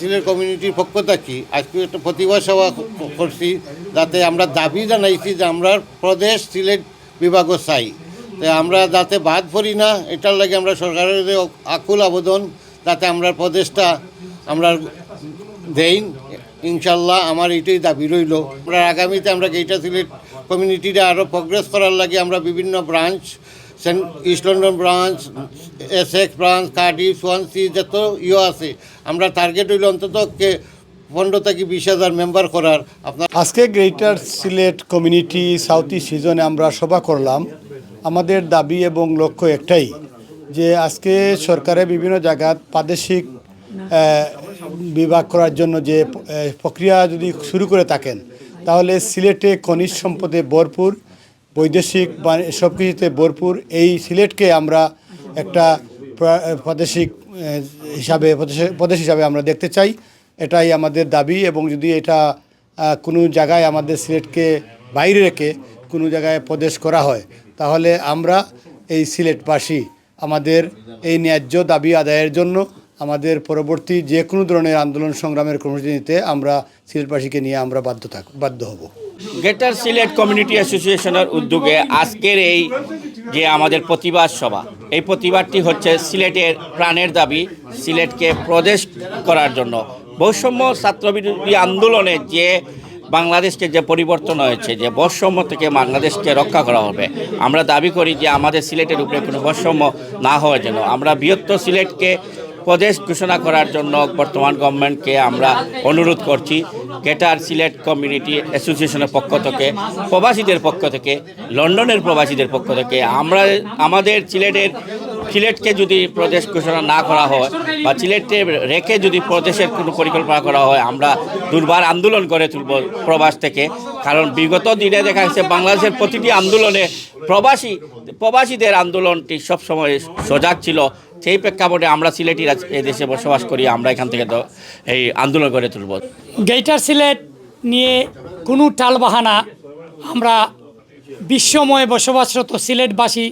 সিলেট কমিউনিটির পক্ষ থাকি আজকে একটা প্রতিভা সভা করছি, যাতে আমরা দাবি জানাইছি যে আমরা প্রদেশ সিলেট বিভাগও চাই। তাই আমরা যাতে বাদ পড়ি না, এটার লাগে আমরা সরকারের আকুল আবেদন, যাতে আমরা প্রদেশটা আমরা দেই, ইনশাল্লাহ আমার এইটাই দাবি রইল। আমরা আগামীতে আমরা গেইটা সিলেট কমিউনিটিটা আরও প্রগ্রেস করার লাগে আমরা বিভিন্ন branch east London branch Essex branch Cardiff Swansea যত ইয়ে আছে, আমরা টার্গেট হইল অন্তত পনেরো থেকে বিশ হাজার মেম্বার করার আপনার আজকে greater Sylhet community south east সিজনে আমরা সভা করলাম। আমাদের দাবি এবং লক্ষ্য একটাই, যে আজকে সরকারের বিভিন্ন জায়গায় প্রাদেশিক বিভাগ করার জন্য যে প্রক্রিয়া যদি শুরু করে থাকেন, তাহলে সিলেটে খনিজ সম্পদে ভরপুর বৈদেশিক সব কিছুতে ভরপুর। এই সিলেটকে আমরা একটা প্রা- প্রাদেশিক হিসাবে, প্রদেশ হিসাবে আমরা দেখতে চাই। এটাই আমাদের দাবি এবং যদি এটা কোনো জায়গায় আমাদের সিলেটকে বাইরে রেখে কোনো জায়গায় প্রদেশ করা হয়, তাহলে আমরা এই সিলেটবাসী আমাদের এই ন্যায্য দাবি আদায়ের জন্য আমাদের পরবর্তী যে কোনো ধরনের আন্দোলন সংগ্রামের কর্মসূচি নিতে আমরা সিলেটবাসীকে নিয়ে আমরা বাধ্য থাক, বাধ্য হব। গ্রেটার সিলেট কমিউনিটি অ্যাসোসিয়েশনের উদ্যোগে আজকের এই যে আমাদের প্রতিবাদ সভা, এই প্রতিবাদটি হচ্ছে সিলেটের প্রাণের দাবি, সিলেটকে প্রদেশ করার জন্য। বৈষম্য ছাত্রবিরোধী আন্দোলনে যে বাংলাদেশকে যে পরিবর্তন হয়েছে, যে বৈষম্য থেকে বাংলাদেশকে রক্ষা করা হবে, আমরা দাবি করি যে আমাদের সিলেটের উপরে কোনো বৈষম্য না হওয়ার জন্য। আমরা বৃহত্তর সিলেটকে প্রদেশ ঘোষণা করার জন্য বর্তমান গভর্নমেন্টকে আমরা অনুরোধ করছি। গ্রেটার সিলেট কমিউনিটি অ্যাসোসিয়েশনের পক্ষ থেকে, প্রবাসীদের পক্ষ থেকে, লন্ডনের প্রবাসীদের পক্ষ থেকে, আমরা আমাদের সিলেটের, সিলেটকে যদি প্রদেশ ঘোষণা না করা হয় বা সিলেটে রেখে যদি প্রদেশের কোনো পরিকল্পনা করা হয়, আমরা দুর্বার আন্দোলন করে তুলব প্রবাস থেকে। কারণ বিগত দিনে দেখা গেছে বাংলাদেশের প্রতিটি আন্দোলনে প্রবাসী, প্রবাসীদের আন্দোলনটি সবসময় সজাগ ছিল। সেই প্রেক্ষাপটে আমরা সিলেটিরা এই দেশে বসবাস করি, আমরা এখান থেকে তো এই আন্দোলন করে তুলব। গেইটার সিলেট নিয়ে কোনো টালবাহানা আমরা বিশ্বময় বসবাসরত সিলেটবাসী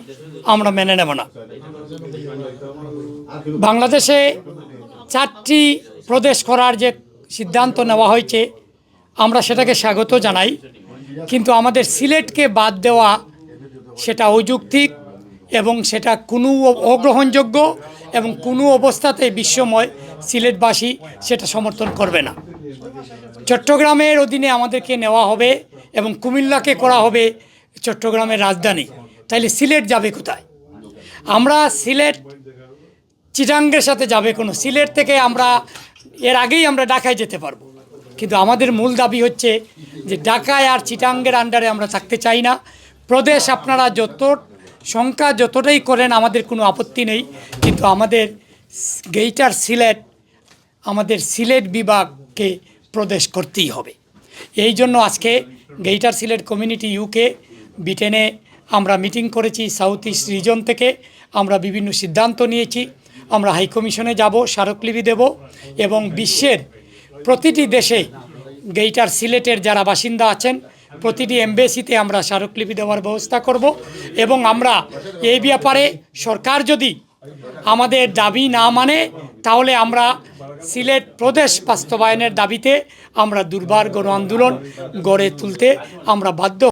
আমরা মেনে নেব না। বাংলাদেশে চারটি প্রদেশ করার যে সিদ্ধান্ত নেওয়া হয়েছে, আমরা সেটাকে স্বাগত জানাই। কিন্তু আমাদের সিলেটকে বাদ দেওয়া সেটা অযৌক্তিক। এবং সেটা কোনো অগ্রহণযোগ্য এবং কোনো অবস্থাতে বিশ্বময় সিলেটবাসী সেটা সমর্থন করবে না। চট্টগ্রামের অধীনে আমাদেরকে নেওয়া হবে এবং কুমিল্লাকে করা হবে চট্টগ্রামের রাজধানী। তাইলে সিলেট যাবে কোথায়? আমরা সিলেট চিটাঙ্গের সাথে যাবে কোনো? সিলেট থেকে আমরা এর আগেই আমরা ঢাকায় যেতে পারব। কিন্তু আমাদের মূল দাবি হচ্ছে যে ঢাকায় আর চিটাঙ্গের আন্ডারে আমরা থাকতে চাই না। প্রদেশ আপনারা যত সংখ্যা যতটাই করেন, আমাদের কোনো আপত্তি নেই। কিন্তু আমাদের গেইটার সিলেট, আমাদের সিলেট বিভাগকে প্রদেশ করতেই হবে। এই জন্য আজকে গেইটার সিলেট কমিউনিটি ইউকে ব্রিটেনে আমরা মিটিং করেছি, সাউথ ইস্ট রিজন থেকে আমরা বিভিন্ন সিদ্ধান্ত নিয়েছি। আমরা হাই কমিশনে যাব, স্মারকলিপি দেব এবং বিশ্বের প্রতিটি দেশে গেইটার সিলেটের যারা বাসিন্দা আছেন প্রতিটি এমবেসিতে আমরা স্মারকলিপি দেওয়ার ব্যবস্থা করব এবং আমরা এই ব্যাপারে সরকার যদি আমাদের দাবি না মানে তাহলে আমরা সিলেট প্রদেশ বাস্তবায়নের দাবিতে আমরা দুর্বার গণ আন্দোলন গড়ে তুলতে আমরা বাধ্য